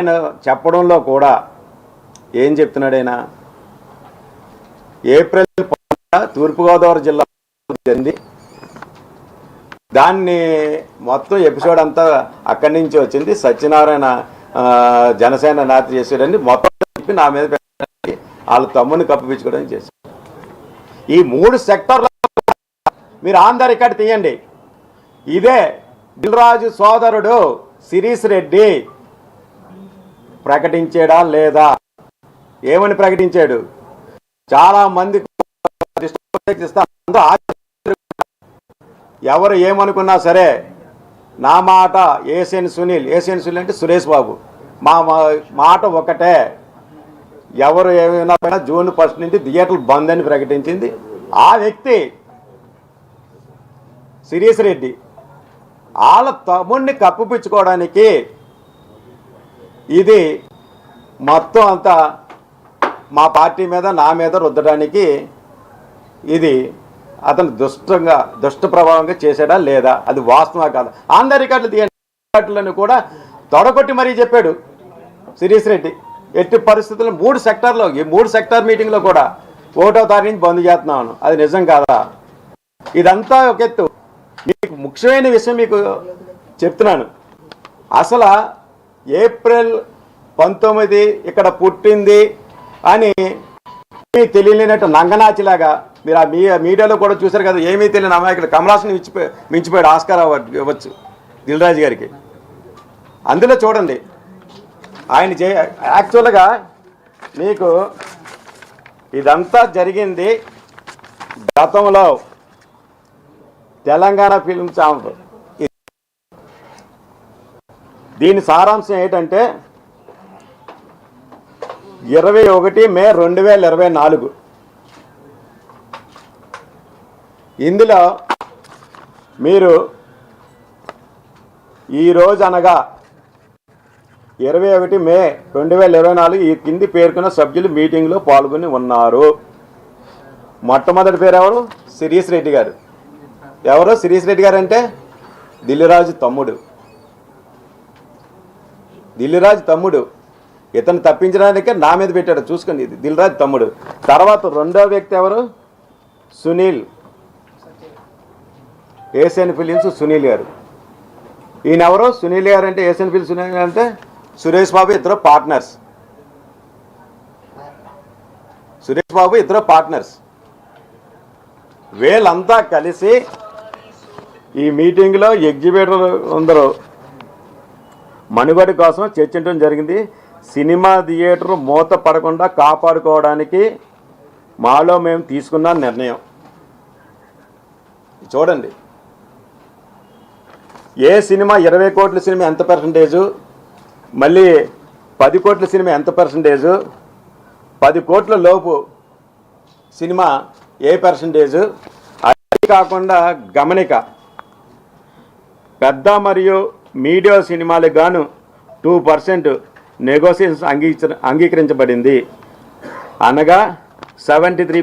ఆయన చెప్పడంలో కూడా ఏం చెప్తున్నాడైనా ఏప్రిల్ తూర్పుగోదావరి జిల్లా చెంది దాన్ని మొత్తం ఎపిసోడ్ అంతా అక్కడి నుంచి వచ్చింది. సత్యనారాయణ జనసేన నేత చేసాడని మొత్తం చెప్పి నా మీద వాళ్ళ తమ్ముని కప్పిపించుకోవడం చేశారు. ఈ మూడు సెక్టర్ల మీరు ఆంధ్ర ఇక్కడ తీయండి. ఇదే దిల్రాజు సోదరుడు శిరీష్ రెడ్డి. ప్రకటించాడా లేదా? ఏమని ప్రకటించాడు? చాలా మంది ఎవరు ఏమనుకున్నా సరే నా మాట ఏసియన్ సునీల్ ఏసియన్ సునీల్ అంటే సురేష్ బాబు. మా మా- మాట ఒకటే. ఎవరు ఏమైనా పైన జూన్ ఫస్ట్ నుంచి థియేటర్లు బంద్ అని ప్రకటించింది. ఆ వ్యక్తి శిరీష్ రెడ్డి. వాళ్ళ తమ్ముడిని కప్పిపుచ్చుకోవడానికి ఇది మొత్తం అంతా మా పార్టీ మీద నా మీద రుద్దడానికి ఇది అతను దుష్టంగా దుష్ట ప్రభావంగా చేశాడా లేదా? అది వాస్తవా కాదు? ఆంధ్ర రికార్డులు తీయండి. రికార్డులను కూడా తొడగొట్టి మరీ చెప్పాడు శిరీష్ రెడ్డి. ఎట్టి పరిస్థితుల్లో మూడు సెక్టార్లో ఈ మూడు సెక్టార్ మీటింగ్లో కూడా ఒకటో తారీఖు నుంచి బంద్ చేస్తున్నాను. అది నిజం కాదా? ఇదంతా ఒక ఎత్తు. మీకు ముఖ్యమైన విషయం మీకు చెప్తున్నాను. అసలు ఏప్రిల్ పంతొమ్మిది ఇక్కడ పుట్టింది అని ఏమీ తెలియలేనట్టు నంగనాచిలాగా మీరు ఆ మీ మీడియాలో కూడా చూశారు కదా ఏమీ తెలియని అమాయకుడు కమలాసుని మించిపోయి మించిపోయాడు ఆస్కార్ అవార్డు ఇవ్వచ్చు దిల్రాజు గారికి. అందులో చూడండి. ఆయన చే యాక్చువల్గా మీకు ఇదంతా జరిగింది గతంలో తెలంగాణ ఫిల్మ్ ఛానల్. దీని సారాంశం ఏంటంటే ఇరవై ఒకటి మే రెండు వేల ఇరవై నాలుగు. ఇందులో మీరు ఈరోజు అనగా ఇరవై ఒకటి మే రెండు వేల ఇరవై నాలుగు ఈ కింది పేర్కొన్న సభ్యులు మీటింగ్లో పాల్గొని ఉన్నారు. మొట్టమొదటి పేరు ఎవరు? శిరీష్ రెడ్డి గారు. ఎవరు? శిరీష్ రెడ్డి గారు అంటే దిల్లిరాజు తమ్ముడు. దిల్లిరాజు తమ్ముడు. ఇతను తప్పించడానికే నా మీద పెట్టాడు. చూసుకోండి ఇది. దిల్రాజ్ తమ్ముడు. తర్వాత రెండో వ్యక్తి ఎవరు? సునీల్. ఏషియన్ ఫిలిమ్స్ సునీల్ గారు. ఈయన ఎవరు సునీల్ గారు అంటే ఏషియన్ ఫిలిమ్స్ సునీల్ గారు అంటే సురేష్ బాబు ఇద్దరు పార్ట్నర్స్. సురేష్ బాబు ఇద్దరు పార్ట్నర్స్. వీళ్ళంతా కలిసి ఈ మీటింగ్లో ఎగ్జిబిటర్ అందరూ మనుగడ కోసం చర్చించడం జరిగింది. సినిమా థియేటర్ మూత పడకుండా కాపాడుకోవడానికి మాలో మేము తీసుకున్న నిర్ణయం. చూడండి. ఏ సినిమా ఇరవై కోట్ల సినిమా ఎంత పర్సంటేజు మళ్ళీ పది కోట్ల సినిమా ఎంత పర్సంటేజు పది కోట్ల లోపు సినిమా ఏ పర్సంటేజు అది కాకుండా గమనిక. పెద్ద మరియు మీడియా సినిమాలకు గాను టూ పర్సెంట్ నెగోసియేషన్స్ అంగీకరించబడింది. అనగా సెవెంటీ త్రీ